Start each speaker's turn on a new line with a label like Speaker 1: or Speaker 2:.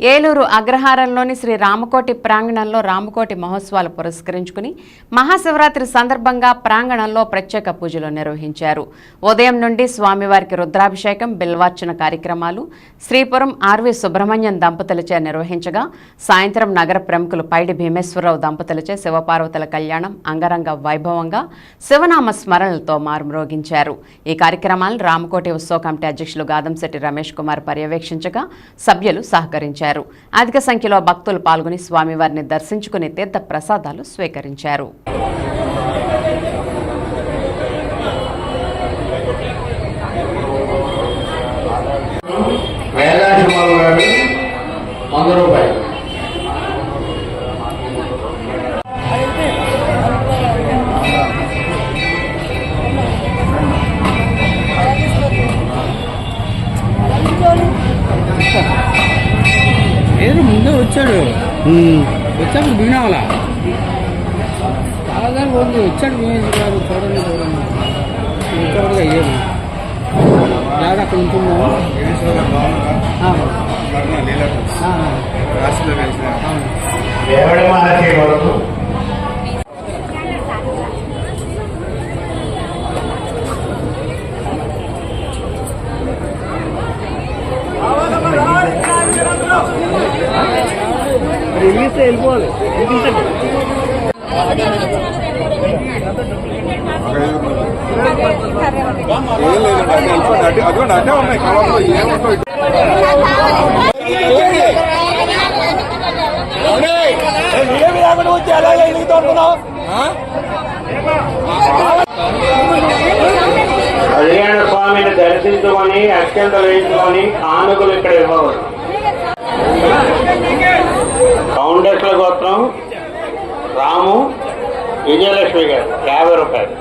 Speaker 1: ఏలూరు అగ్రహారంలోని శ్రీ రామకోటి ప్రాంగణంలో రామకోటి మహోత్సవాలు పురస్కరించుకుని మహాశివరాత్రి సందర్భంగా ప్రాంగణంలో ప్రత్యేక పూజలు నిర్వహించారు. ఉదయం నుండి స్వామివారికి రుద్రాభిషేకం బిల్వార్చన కార్యక్రమాలు శ్రీపురం ఆర్వి సుబ్రహ్మణ్యం దంపతులచే నిర్వహించగా సాయంత్రం నగర ప్రముఖులు పైడి భీమేశ్వరరావు దంపతులచే శివపార్వతుల కళ్యాణం అంగరంగ వైభవంగా శివనామ స్మరణలతో మారుమ్రోగించారు. ఈ కార్యక్రమాలను రామకోటి ఉత్సవ కమిటీ అధ్యక్షులు గాదంశెట్టి రమేష్ కుమార్ పర్యవేక్షించగా సభ్యులు సహకరించారు. అధిక సంఖ్యలో భక్తులు పాల్గొని స్వామివారిని దర్శించుకుని తీర్థ ప్రసాదాలు స్వీకరించారు
Speaker 2: వంద రూపాయలు.
Speaker 3: ఏదో ముందే వచ్చాడు. వచ్చాక వినాలా చాలా దానికి ఉంది. వచ్చాడు వినేసి గారు చూడండి. చూడండి చూడగా అయ్యేది లేదా అక్కడ ఉంటున్నాము
Speaker 4: వెళ్ళిపోవాలి. అడ్డే ఉన్నాయి కవర్లో ఏముంటాయి
Speaker 2: కళ్యాణ స్వామిని దర్శించుకొని అత్యంతలు వేయించుకొని కానుకలు ఇక్కడ ఇవ్వవచ్చు ఫౌండేషన్ గోత్రం రాము విజయలక్ష్మి గారు యాభై రూపాయలు.